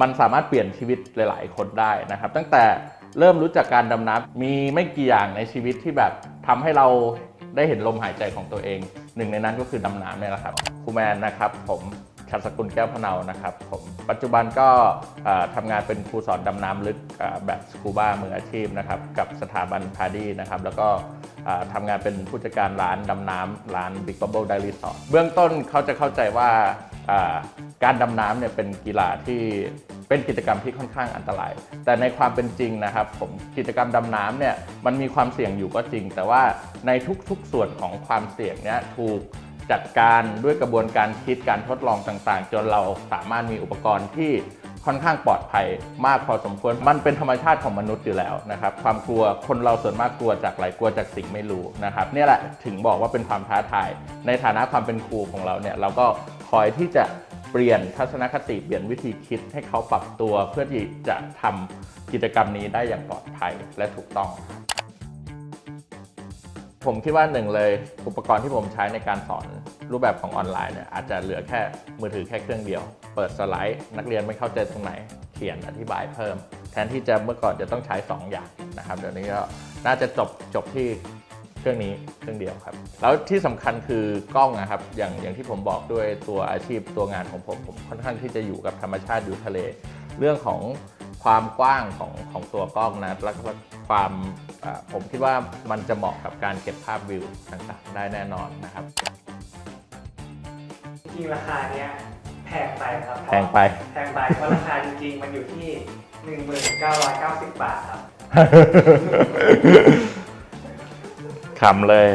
มันสามารถเปลี่ยนชีวิตหลาย ๆ คนได้นะครับ ตั้งแต่เริ่มรู้จักการดำน้ำมีไม่กี่อย่างในชีวิตที่แบบทำให้เราได้เห็นลมหายใจของตัวเอง หนึ่งในนั้นก็คือดำน้ำเนี่ยแหละครับครูแมนนะครับผมชัดสกุลแก้วพเนานะครับผมปัจจุบันก็ทำงานเป็นครูสอนดำน้ำลึกแบบสกูบ้ามืออาชีพนะครับกับสถาบันพาดีนะครับแล้วก็ทำงานเป็นผู้จัดการร้านดำน้ำร้าน Big Bubble Dairy Resort เบื้องต้นเขาจะเข้าใจว่า การดำน้ำเนี่ยเป็นกีฬาที่เป็นกิจกรรมที่ค่อนข้างอันตราย แต่ในความเป็นจริงนะครับผมกิจกรรมดำน้ำเนี่ยมันมีความเสี่ยงอยู่ก็จริง แต่ว่าในทุกๆส่วนของความเสี่ยงเนี่ยถูกจัดการด้วยกระบวนการคิดการทดลองต่างๆ จนเราสามารถมีอุปกรณ์ที่ค่อนข้างปลอดภัยมากพอสมควร มันเป็นธรรมชาติของมนุษย์อยู่แล้วนะครับ ความกลัวคนเราส่วนมากกลัวจากอะไรกลัวจากสิ่งไม่รู้นะครับ นี่แหละถึงบอกว่าเป็นความท้าทาย ในฐานะความเป็นครูของเราเนี่ยเราก็ คอยที่จะเปลี่ยนทัศนคติเปลี่ยนวิธีคิดให้เขาปรับตัวเพื่อที่จะทำกิจกรรมนี้ได้อย่างปลอดภัยและถูกต้องผมคิดว่าหนึ่งเลยอุปกรณ์ที่ผมใช้ในการสอนรูปแบบของออนไลน์เนี่ยอาจจะเหลือแค่มือถือแค่เครื่องเดียว เปิดสไลด์ นักเรียนไม่เข้าใจตรงไหน เขียนอธิบายเพิ่ม แทนที่จะเมื่อก่อนจะต้องใช้ 2 อย่างนะครับเดี๋ยวนี้ก็น่าจะจบจบที่ เครื่องนี้เครื่องเดียวครับ แล้วที่สำคัญคือกล้องนะครับ อย่างอย่างที่ผมบอกด้วยตัวอาชีพตัวงานของผมผมค่อนข้างที่จะอยู่กับธรรมชาติอยู่ทะเล เรื่องของความกว้างของของตัวกล้องนะแล้วก็ความอ่าผมคิดว่ามันจะเหมาะกับการเก็บภาพวิวต่างๆ ได้แน่นอนนะครับจริงๆราคาเนี้ยแพงไปครับแพงไปแพงไปเพราะราคาจริงๆ มันอยู่ที่ 1990 บาทครับ ขำเลย